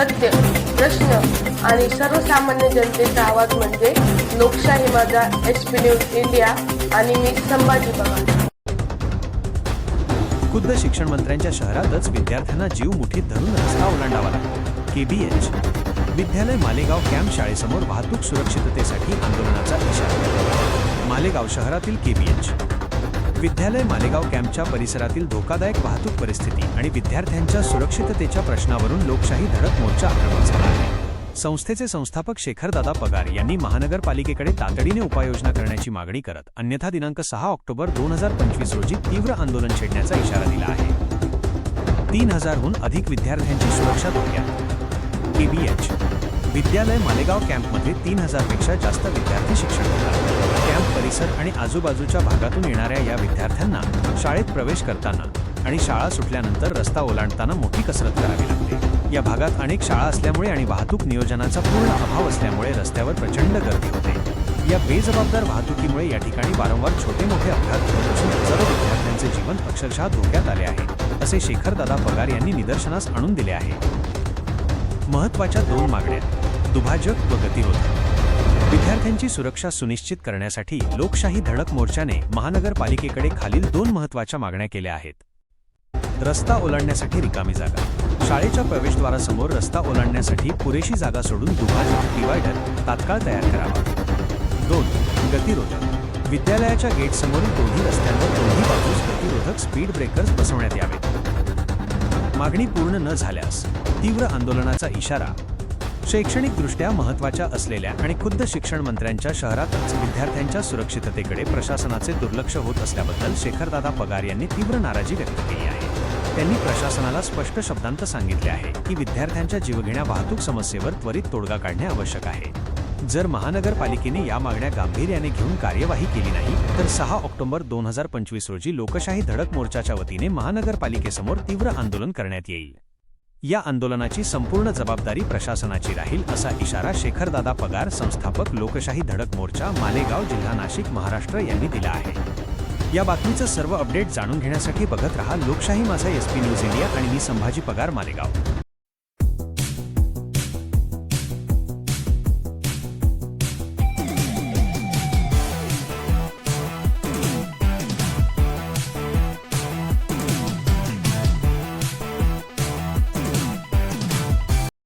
सत्य प्रश्न आणि सर्वसामान्य जनतेचा आवाज म्हणजे लोकशाही माझा एच पी न्यूज इंडिया आणि मी संभाजी पवार. खुद्द शिक्षण मंत्र्यांच्या शहरातच विद्यार्थ्यांना जीव मुठीत धरून रस्ता ओलांडावा लागतो. केबीएच विद्यालय मालेगाव कॅम्प शाळेसमोर वाहतूक सुरक्षिततेसाठी आंदोलनाचा इशारा. मालेगाव शहरातील केबीएच विद्यालय मालेगाव कॅम्पच्या परिसरातील धोकादायक वाहतूक परिस्थिती आणि विद्यार्थ्यांच्या सुरक्षिततेच्या प्रश्नावरून लोकशाही धडक मोर्चा आक्रमक झाला आहे. संस्थेचे संस्थापक शेखरदादा पगार यांनी महानगरपालिकेकडे तातडीने उपाययोजना करण्याची मागणी करत अन्यथा दिनांक सहा ऑक्टोबर दोन हजार पंचवीस रोजी तीव्र आंदोलन छेडण्याचा इशारा दिला आहे. तीन हजारहून अधिक विद्यार्थ्यांची सुरक्षा धोक्यात. केबीएच विद्यालय मालेगाव कॅम्पमध्ये तीन हजारपेक्षा जास्त विद्यार्थी शिक्षण घेतात. परिसर आणि आजूबाजूच्या भागातून येणाऱ्या या विद्यार्थ्यांना शाळेत प्रवेश करताना आणि शाळा सुटल्यानंतर रस्ता ओलांडताना मोठी कसरत करावी लागते. या भागात अनेक शाळा असल्यामुळे आणि वाहतूक नियोजनाचा पूर्ण अभाव असल्यामुळे रस्त्यावर प्रचंड गर्दी होते. या बेजबाबदार वाहतुकीमुळे या ठिकाणी वारंवार छोटे मोठे अपघात होत असून हजारो विद्यार्थ्यांचे जीवन अक्षरशः धोक्यात आले आहे असे शेखरदादा पगार यांनी निदर्शनास आणून दिले आहे. महत्त्वाच्या दोन मागण्या. दुभाजक व गतिरोधक. विद्यार्थ्यांची सुरक्षा सुनिश्चित करण्यासाठी लोकशाही धडक मोर्चाने महानगरपालिकेकडे खालील दोन महत्त्वाच्या मागण्या केल्या आहेत. रस्ता ओलांडण्यासाठी रिकामी जागा. शाळेच्या प्रवेशद्वारासमोर रस्ता ओलांडण्यासाठी पुरेशी जागा सोडून दुभाजक डिवायडर तात्काळ तयार करावा. दोन गतिरोधक. विद्यालयाच्या गेटसमोरील दोन्ही रस्त्यांवर दोन्ही बाजूस गतिरोधक स्पीड ब्रेकर्स बसवण्यात यावेत. मागणी पूर्ण न झाल्यास तीव्र आंदोलनाचा इशारा शैक्षणिकदृष्ट्या महत्त्वाच्या असलेल्या आणि खुद्द शिक्षण मंत्र्यांच्या शहरातच विद्यार्थ्यांच्या सुरक्षिततेकडे प्रशासनाचे दुर्लक्ष होत असल्याबद्दल शेखरदादा पगार यांनी तीव्र नाराजी व्यक्त केली आहे. त्यांनी प्रशासनाला स्पष्ट शब्दांत सांगितले आहे की विद्यार्थ्यांच्या जीवघेण्या वाहतूक समस्येवर त्वरित तोडगा काढणे आवश्यक आहे. जर महानगरपालिकेने या मागण्या गांभीर्याने घेऊन कार्यवाही केली नाही तर सहा ऑक्टोबर दोन हजार पंचवीस रोजी लोकशाही धडक मोर्चाच्या वतीने महानगरपालिकेसमोर तीव्र आंदोलन करण्यात येईल. या आंदोलनाची संपूर्ण जबाबदारी प्रशासनाची राहील असा इशारा शेखरदादा पगार संस्थापक लोकशाही धडक मोर्चा मालेगाव जिल्हा नाशिक महाराष्ट्र यांनी दिला आहे. या बातमीचं सर्व अपडेट जाणून घेण्यासाठी बघत रहा लोकशाही माझा एसपी न्यूज इंडिया आणि मी संभाजी पगार मालेगाव.